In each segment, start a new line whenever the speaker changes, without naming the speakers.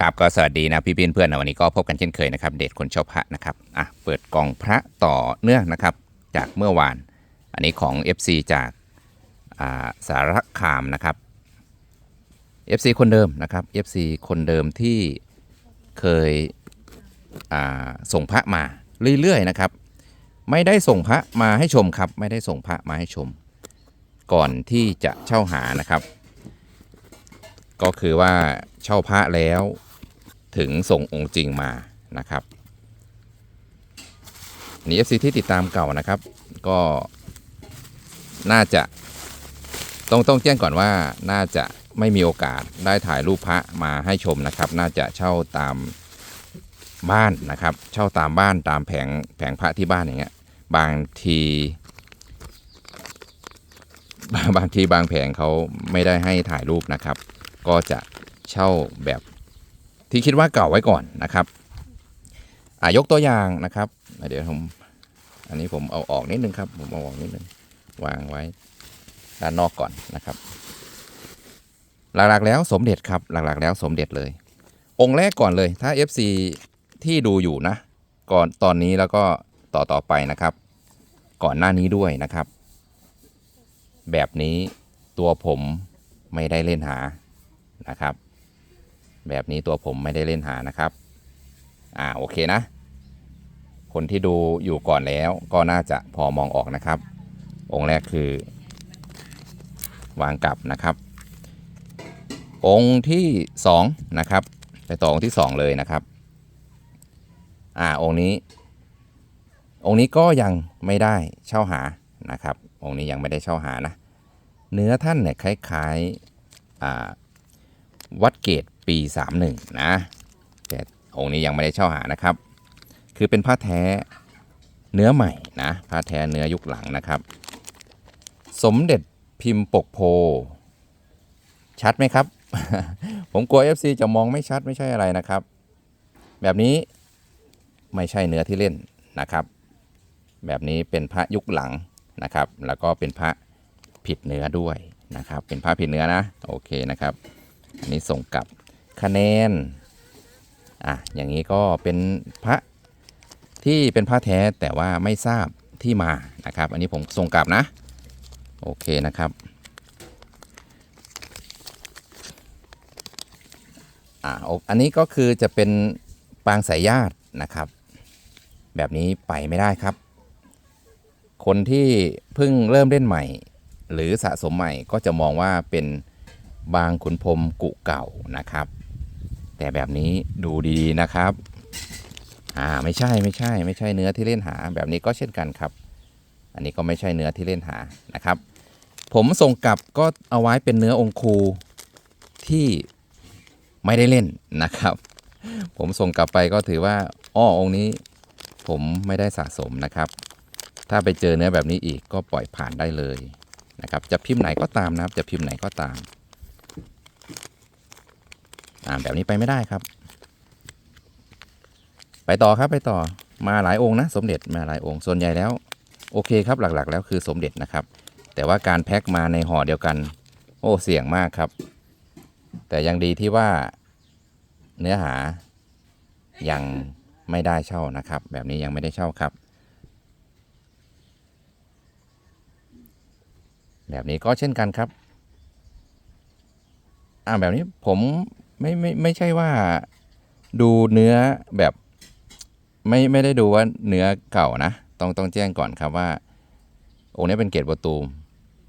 ครับก็สวัสดีนะพี่พี่เพื่อนๆนะวันนี้ก็พบกันเช่นเคยนะครับ เดทคนชอบพระนะครับอะเปิดกล่องพระต่อเนื่องนะครับ จากเมื่อวาน อันนี้ของ FC จากอ่าสารคามนะครับ FC คนเดิมนะครับ FC คนเดิมที่เคยอ่าส่งพระมาเรื่อยๆนะครับ ไม่ได้ส่งพระมาให้ชมครับ ไม่ได้ส่งพระมาให้ชม ก่อนที่จะเช่าหานะครับ ก็คือว่าเช่าพระแล้ว ถึงส่งองค์จริงมานะครับนี่ FC ที่ติดตามเก่านะครับ ก็น่าจะต้องต้องแจ้งก่อนว่าน่าจะไม่มีโอกาสได้ถ่ายรูปพระมาให้ชมนะครับ น่าจะเช่าตามบ้านนะครับ เช่าตามบ้านตามแผงแผงพระที่บ้านอย่างเงี้ยบางทีบางบางทีบางแผงเขาไม่ได้ให้ถ่ายรูปนะครับ ก็จะเช่าแบบ ที่คิดว่าเก่าไว้ก่อนนะครับอ่ายกตัวอย่างนะครับ เดี๋ยวผมอันนี้ผมเอาออกนิดนึงครับ ผมเอาออกนิดนึงวางไว้ด้านนอกก่อนนะครับ หลักๆแล้วสมเด็จครับ หลักๆ แล้วสมเด็จเลย องค์แรกก่อนเลย ถ้า FC ที่ดูอยู่นะ ก่อนตอนนี้แล้วก็ต่อต่อไปนะครับ ก่อนหน้านี้ด้วยนะครับ แบบนี้ตัวผมไม่ได้เล่นหานะครับ แบบนี้ตัวผมไม่ได้เล่นหานะครับ อ่าโอเคนะ คนที่ดูอยู่ก่อนแล้วก็น่าจะพอมองออกนะครับ องค์แรกคือ วางกลับนะครับ องค์ที่สองนะครับไปต่อองค์ที่สองเลยนะครับ อ่าองค์นี้ องค์นี้ก็ยังไม่ได้เช่าหานะครับ องค์นี้ยังไม่ได้เช่าหานะ เนื้อท่านเนี่ยคล้ายๆวัดเกต ปี 31 นะ แต่องค์นี้ยังไม่ได้เช่าหานะครับ คือเป็นผ้าแท้เนื้อใหม่นะผ้าแท้เนื้อยุคหลังนะครับ สมเด็จพิมพ์ปกโพ ชัดไหมครับ ผมกลัว FC จะมองไม่ชัดไม่ใช่อะไรนะครับ แบบนี้ไม่ใช่เนื้อที่เล่นนะครับ แบบนี้เป็นพระยุคหลังนะครับ แล้วก็เป็นพระผิดเนื้อด้วยนะครับ เป็นพระผิดเนื้อนะ โอเคนะครับ อันนี้ส่งกลับ คะแนนอะอย่างนี้ก็เป็นพระที่เป็นพระแท้แต่ว่าไม่ทราบที่มานะครับ อันนี้ผมส่งกลับนะ โอเคนะครับอ่าออันนี้ก็คือจะเป็นปางสายญาตินะครับ แบบนี้ไปไม่ได้ครับ คนที่เพิ่งเริ่มเล่นใหม่ หรือสะสมใหม่ก็จะมองว่าเป็นบางขุนพรมกุเก่านะครับ แต่แบบนี้ดูดีๆนะครับ อ่าไม่ใช่ไม่ใช่ไม่ใช่เนื้อที่เล่นหา แบบนี้ก็เช่นกันครับ อันนี้ก็ไม่ใช่เนื้อที่เล่นหานะครับ ผมส่งกลับก็เอาไว้เป็นเนื้อองคูที่ไม่ได้เล่นนะครับ ผมส่งกลับไปก็ถือว่าอ้อองค์นี้ ผมไม่ได้สะสมนะครับ ถ้าไปเจอเนื้อแบบนี้อีกก็ปล่อยผ่านได้เลยนะครับ จะพิมพ์ไหนก็ตามนะครับ จะพิมพ์ไหนก็ตาม อ่าแบบนี้ไปไม่ได้ครับ ไปต่อครับไปต่อมาหลายองค์นะ สมเด็จมาหลายองค์ส่วนใหญ่แล้ว โอเคครับหลักๆ แล้วคือสมเด็จนะครับ แต่ว่าการแพ็คมาในห่อเดียวกัน โอ้เสี่ยงมากครับ แต่ยังดีที่ว่าเนื้อหายังไม่ได้เช่านะครับ แบบนี้ยังไม่ได้เช่าครับ แบบนี้ก็เช่นกันครับอ่าแบบนี้ผม ไม่ไม่ไม่ใช่ว่าดูเนื้อแบบไม่ไม่ได้ดูว่าเนื้อเก่านะต้องต้องแจ้งก่อนครับว่า องค์นี้เป็นเกรดโบตูม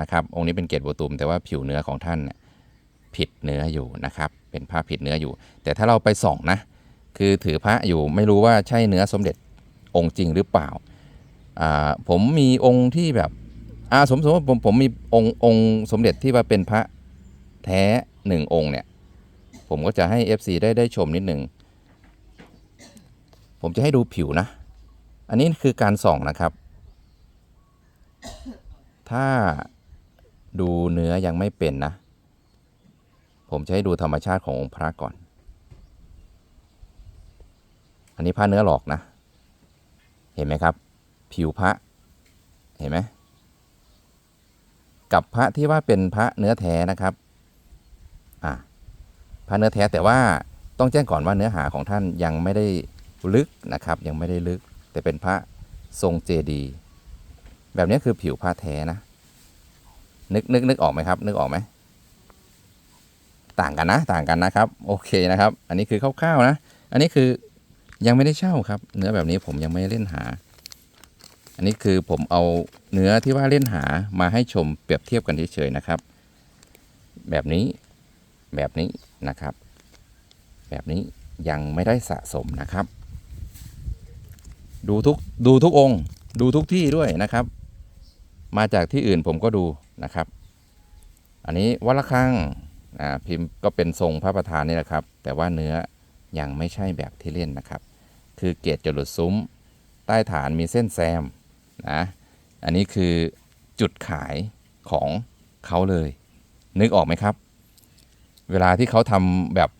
นะครับ องค์นี้เป็นเกรดโบตูม แต่ว่าผิวเนื้อของท่านผิดเนื้ออยู่นะครับ เป็นผ้าผิดเนื้ออยู่ แต่ถ้าเราไปส่องนะคือถือพระอยู่ไม่รู้ว่าใช่เนื้อสมเด็จองค์จริงหรือเปล่าผมมีองค์ที่แบบอาสมสมมติว่าผมผมมีองค์องค์สมเด็จที่ว่าเป็นพระแท้หนึ่งองค์เนี่ย ผมก็จะให้ FC ได้ได้ชมนิดหนึ่ง ผมจะให้ดูผิวนะ อันนี้คือการส่องนะครับ ถ้าดูเนื้อยังไม่เป็นนะ ผมจะให้ดูธรรมชาติขององค์พระก่อน อันนี้พระเนื้อหลอกนะ เห็นไหมครับ ผิวพระ เห็นไหมกับพระที่ว่าเป็นพระเนื้อแท้นะครับ อะ พระเนื้อแท้แต่ว่าต้องแจ้งก่อนว่าเนื้อหาของท่านยังไม่ได้ลึกนะครับ ยังไม่ได้ลึก แต่เป็นพระทรงเจดีย์แบบนี้คือผิวพระแท้นะ นึกนึกนึกออกไหมครับ นึกออกไหมต่างกันนะ ต่างกันนะครับ โอเคนะครับ อันนี้คือคร่าวๆนะ อันนี้คือยังไม่ได้เช่าครับ เนื้อแบบนี้ผมยังไม่เล่นหา อันนี้คือผมเอาเนื้อที่ว่าเล่นหามาให้ชมเปรียบเทียบกันเฉยๆนะครับ แบบนี้แบบนี้ นะครับ แบบนี้ยังไม่ได้สะสมนะครับ ดูทุกดูทุกองค์ ดูทุกที่ด้วยนะครับ มาจากที่อื่นผมก็ดูนะครับ อันนี้วัลคังอ่าพิมพ์ก็เป็นทรงพระประธานนี่แหละครับ แต่ว่าเนื้อยังไม่ใช่แบบที่เล่นนะครับ คือเกตจรดซุ้ม ใต้ฐานมีเส้นแซมนะอันนี้คือจุดขายของเขาเลย นึกออกไหมครับ เวลาที่เขาทำแบบ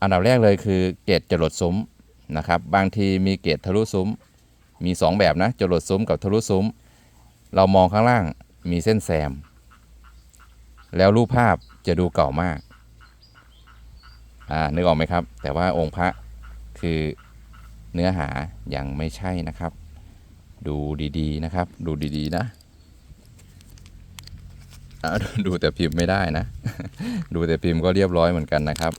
อันดับแรกเลยคือเกตจรดซุ้มนะครับ บางทีมีเกตทะลุซุ้ม มี 2 แบบนะจรดซุ้มกับทะลุซุ้ม เรามองข้างล่างมีเส้นแซม แล้วรูปภาพจะดูเก่ามากอ่านึกออกไหมครับ แต่ว่าองค์พระคือเนื้อหายังไม่ใช่นะครับ ดูดีๆนะครับ ดูดีๆนะ ดูแต่พิมพ์ไม่ได้นะ ดูแต่พิมพ์ก็เรียบร้อยเหมือนกันนะครับ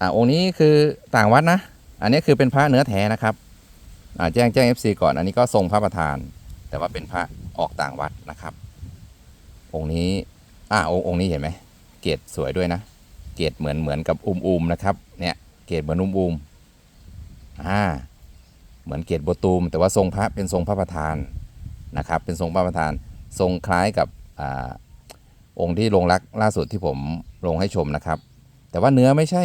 อ่าองค์นี้คือต่างวัดนะ อันนี้คือเป็นพระเนื้อแท้นะครับ อ่าแจ้งแจ้ง FC ก่อน อันนี้ก็ทรงพระประธาน แต่ว่าเป็นพระออกต่างวัดนะครับ องค์นี้ อ่าองค์องค์นี้เห็นไหม เกรดสวยด้วยนะ เกรดเหมือนเหมือนกับอุ้มอุมนะครับ เนี่ย เกรดเหมือนอุมอุมอ่า เหมือนเกรดโบตูม แต่ว่าทรงพระเป็นทรงพระประธานนะครับเป็นทรงพระประธานทรงคล้ายกับอองค์ที่ลงรักล่าสุดที่ผมลงให้ชมนะครับ แต่ว่าเนื้อไม่ใช่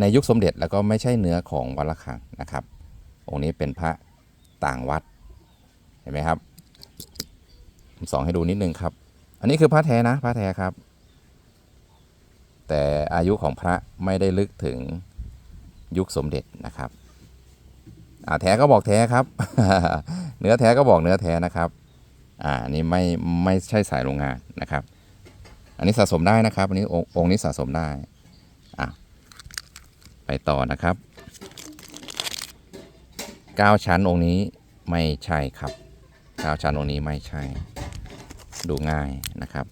ในยุคสมเด็จแล้วก็ไม่ใช่เนื้อของวัดละคังนะครับ องค์นี้เป็นพระต่างวัดเห็นไหมครับผมส่องให้ดูนิดนึงครับ อันนี้คือพระแท้นะพระแท้ครับ แต่อายุของพระไม่ได้ลึกถึงยุคสมเด็จนะครับ แท้ก็บอกแท้ครับ เนื้อแท้ก็บอกเนื้อแท้นะครับ อ่านนี้ไม่ไม่ใช่สายโรงงานนะครับ อันนี้สะสมได้นะครับ อันนี้องค์องนี้สะสมได้ อะ ไปต่อนะครับ9ชั้นองค์นี้ไม่ใช่ครับ9ชั้นองค์นี้ไม่ใช่ ดูง่ายนะครับ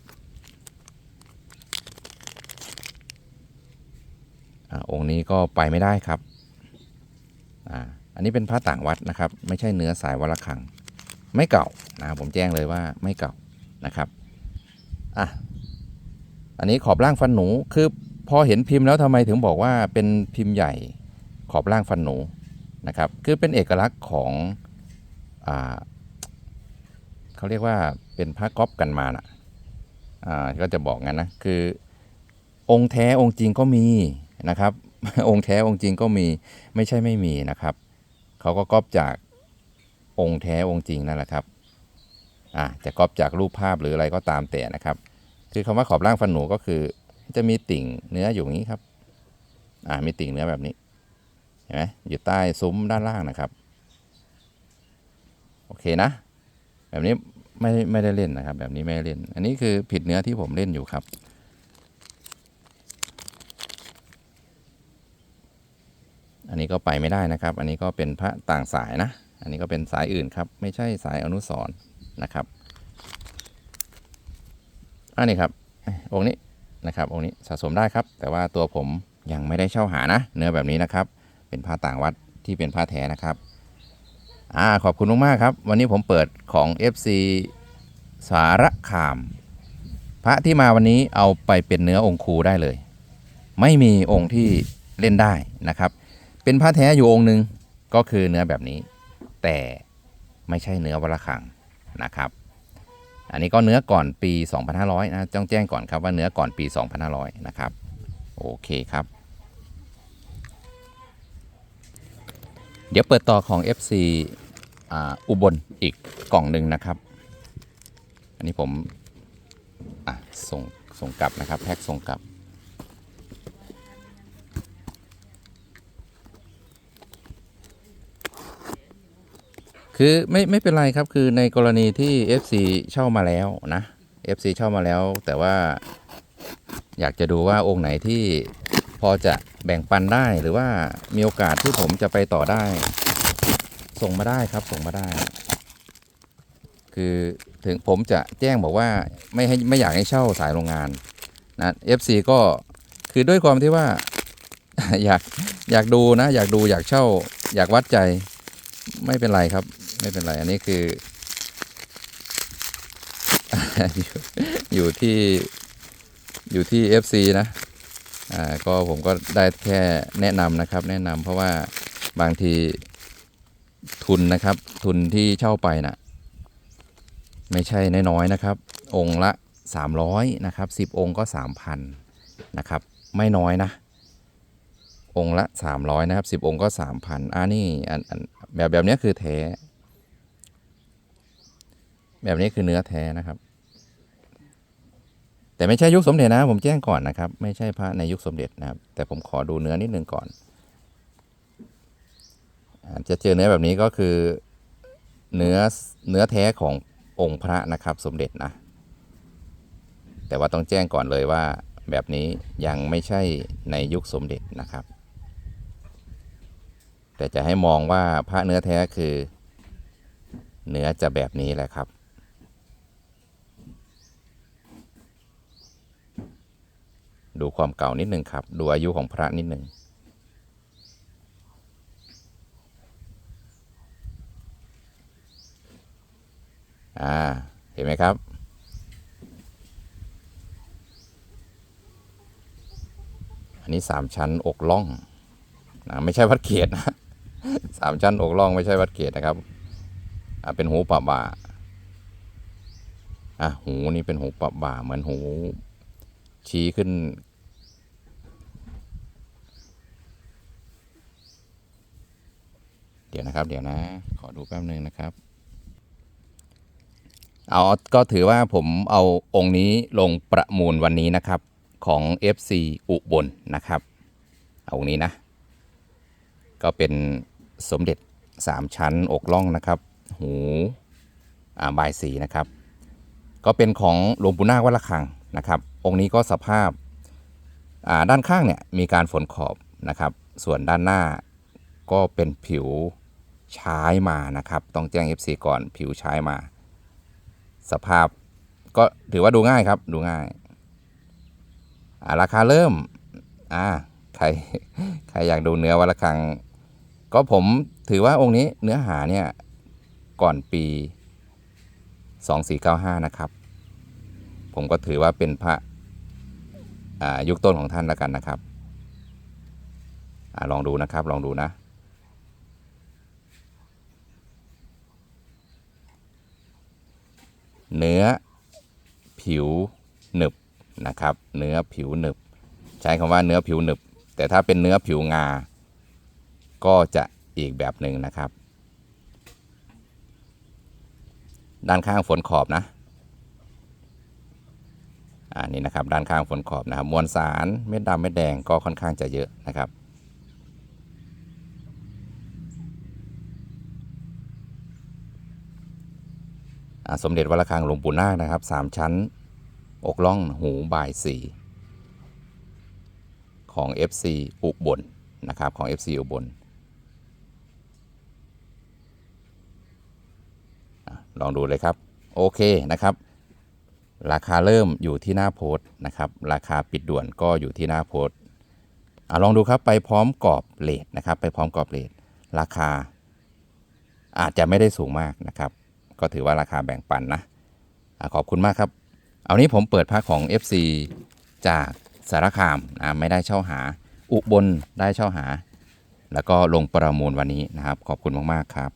อะองค์นี้ก็ไปไม่ได้ครับ อ่า อันนี้เป็นพระต่างวัดนะครับ ไม่ใช่เนื้อสายวัดระฆัง ไม่เก่านะผมแจ้งเลยว่าไม่เก่านะครับอะอันนี้ขอบล่างฟันหนูคือพอเห็นพิมพ์แล้วทำไมถึงบอกว่าเป็นพิมพ์ใหญ่ขอบล่างฟันหนูนะครับ คือเป็นเอกลักษณ์ของอ่าเขาเรียกว่าเป็นพระก๊อปกันมาน่ะอ่าก็จะบอกงั้นนะคือองค์แท้องค์จริงก็มีนะครับ องค์แท้องค์จริงก็มีไม่ใช่ไม่มีนะครับ เขาก็ก๊อปจากองค์แท้องค์จริงนั่นแหละครับอ่าจะก๊อปจากรูปภาพหรืออะไรก็ตามแต่นะครับ คือคำว่าขอบล่างฟันหนูก็คือ จะมีติ่งเนื้ออยู่อย่างนี้ครับอ่ามีติ่งเนื้อแบบนี้เห็นไหมอยู่ใต้ซุ้มด้านล่างนะครับ โอเคนะ แบบนี้ไม่ไม่ได้เล่นนะครับ แบบนี้ไม่ได้เล่น อันนี้คือผิดเนื้อที่ผมเล่นอยู่ครับ อันนี้ก็ไปไม่ได้นะครับ อันนี้ก็เป็นพระต่างสายนะ อันนี้ก็เป็นสายอื่นครับ ไม่ใช่สายอนุสรนะครับ อันนี้ครับองค์นี้นะครับองค์นี้สะสมได้ครับ แต่ว่าตัวผมยังไม่ได้เช่าหานะ เนื้อแบบนี้นะครับ เป็นผ้าต่างวัดที่เป็นผ้าแท้นะครับอ่าขอบคุณมากๆครับ วันนี้ผมเปิดของ FC สารคาม พระที่มาวันนี้เอาไปเป็นเนื้อองค์ครูได้เลย ไม่มีองค์ที่เล่นได้นะครับ เป็นผ้าแท้อยู่องค์หนึ่งก็คือเนื้อแบบนี้ แต่ไม่ใช่เนื้อวัดระฆังนะครับ อันนี้ก็เนื้อก่อนปี 2500 นะต้องแจ้งก่อนครับว่าเนื้อก่อนปี 2500 นะครับ โอเคครับ เดี๋ยวเปิดต่อของ FC อุบลอีกกล่องหนึ่งนะครับ อันนี้ผมอะส่งส่งกลับนะครับ แพ็คส่งกลับ คือไม่ไม่เป็นไรครับคือในกรณีที่ FC เช่ามาแล้วนะ FC เช่ามาแล้ว แต่ว่าอยากจะดูว่าองค์ไหนที่พอจะแบ่งปันได้หรือว่ามีโอกาสที่ผมจะไปต่อได้ ส่งมาได้ครับส่งมาได้ คือถึงผมจะแจ้งบอกว่าไม่ให้ไม่อยากให้เช่าสายโรงงานนะ FC ก็คือด้วยความที่ว่าอยากอยากดูนะ อยากดูอยากเช่า อยากวัดใจไม่เป็นไรครับ ไม่เป็นไร อันนี้คือ อยู่ที่อยู่ที่ FC นะ อ่า ก็ผมก็ได้แค่แนะนำนะครับ แนะนำเพราะว่าบางทีทุนนะครับ ทุนที่เช่าไปนะไม่ใช่น้อยๆนะครับ องค์ละ 300 นะครับ 10 องค์ก็ 3,000 นะครับ ไม่น้อยนะ องค์ละ 300 นะครับ 10 องค์ก็ 3,000อ่านี่อันแบบแบบเนี้ยคือแท้ แบบนี้คือเนื้อแท้นะครับ แต่ไม่ใช่ยุคสมเด็จนะ ผมแจ้งก่อนนะครับ ไม่ใช่พระในยุคสมเด็จนะครับ แต่ผมขอดูเนื้อนิดนึงก่อนอจะเจอเนื้อแบบนี้ก็คือเนื้อเนื้อแท้ขององค์พระนะครับ สมเด็จนะ แต่ว่าต้องแจ้งก่อนเลยว่าแบบนี้ยังไม่ใช่ในยุคสมเด็จนะครับ แต่จะให้มองว่าพระเนื้อแท้คือ เนื้อจะแบบนี้แหละครับ ดูความเก่านิดหนึ่งครับ ดูอายุของพระนิดหนึ่งอ่า เห็นไหมครับ อันนี้สามชั้นอกล่องนะไม่ใช่วัดเกียรตินะสามชั้นอกล่องไม่ใช่วัดเกียรตินะครับอ่าเป็นหูปะบ่าอะหูนี่เป็นหูปะบ่าเหมือนหู ชี้ขึ้น เดี๋ยวนะครับ เดี๋ยวนะ ขอดูแป๊บนึงนะครับ เอาก็ถือว่าผมเอาองค์นี้ลงประมูลวันนี้นะครับของ FC อุบลนะครับ เอาองค์นี้นะ ก็เป็นสมเด็จ3ชั้นอกล่องนะครับ หูอ่าบายสีนะครับ ก็เป็นของหลวงปู่นาควัดระฆังนะครับ องค์นี้ก็สภาพาด้านข้างเนี่ยมีการฝนขอบนะครับ ส่วนด้านหน้าก็เป็นผิวใช้มานะครับ ต้องแจ้ง FC ก่อนผิวใช้มา สภาพก็ถือว่าดูง่ายครับดูง่ายาราคาเริ่มอ่าใครใครอยากดูเนื้อวัดระฆังก็ผมถือว่าองค์นี้เนื้อหาเนี่ยก่อนปี 2495 นะครับ ผมก็ถือว่าเป็นพระ ยุคต้นของท่านแล้วกันนะครับอลองดูนะครับ ลองดูนะ เนื้อผิวหนึบนะครับ เนื้อผิวหนึบ ใช้คำว่าเนื้อผิวหนึบ แต่ถ้าเป็นเนื้อผิวงา ก็จะอีกแบบหนึ่งนะครับ ด้านข้างฝนขอบนะ อ่านี่นะครับด้านข้างฝนขอบนะครับ มวลสารเม็ดดำเม็ดแดงก็ค่อนข้างจะเยอะนะครับสมเด็จวัดระฆังหลวงปู่นาคนะครับสามชั้น อกล่องหูบ่ายสีของ FC อุบลนะครับของ FC อุบลลองดูเลยครับ โอเคนะครับ ราคาเริ่มอยู่ที่หน้าโพสต์นะครับ ราคาปิดด่วนก็อยู่ที่หน้าโพสต์อลองดูครับไปพร้อมกรอบเลทนะครับ ไปพร้อมกรอบเลทราคา อาจจะไม่ได้สูงมากนะครับ ก็ถือว่าราคาแบ่งปันนะอะขอบคุณมากครับ เอานี้ผมเปิดพระของ FC จากสารคามนะไม่ได้เช่าหา อุบลได้เช่าหา แล้วก็ลงประมูลวันนี้นะครับ ขอบคุณมาก ๆ ครับ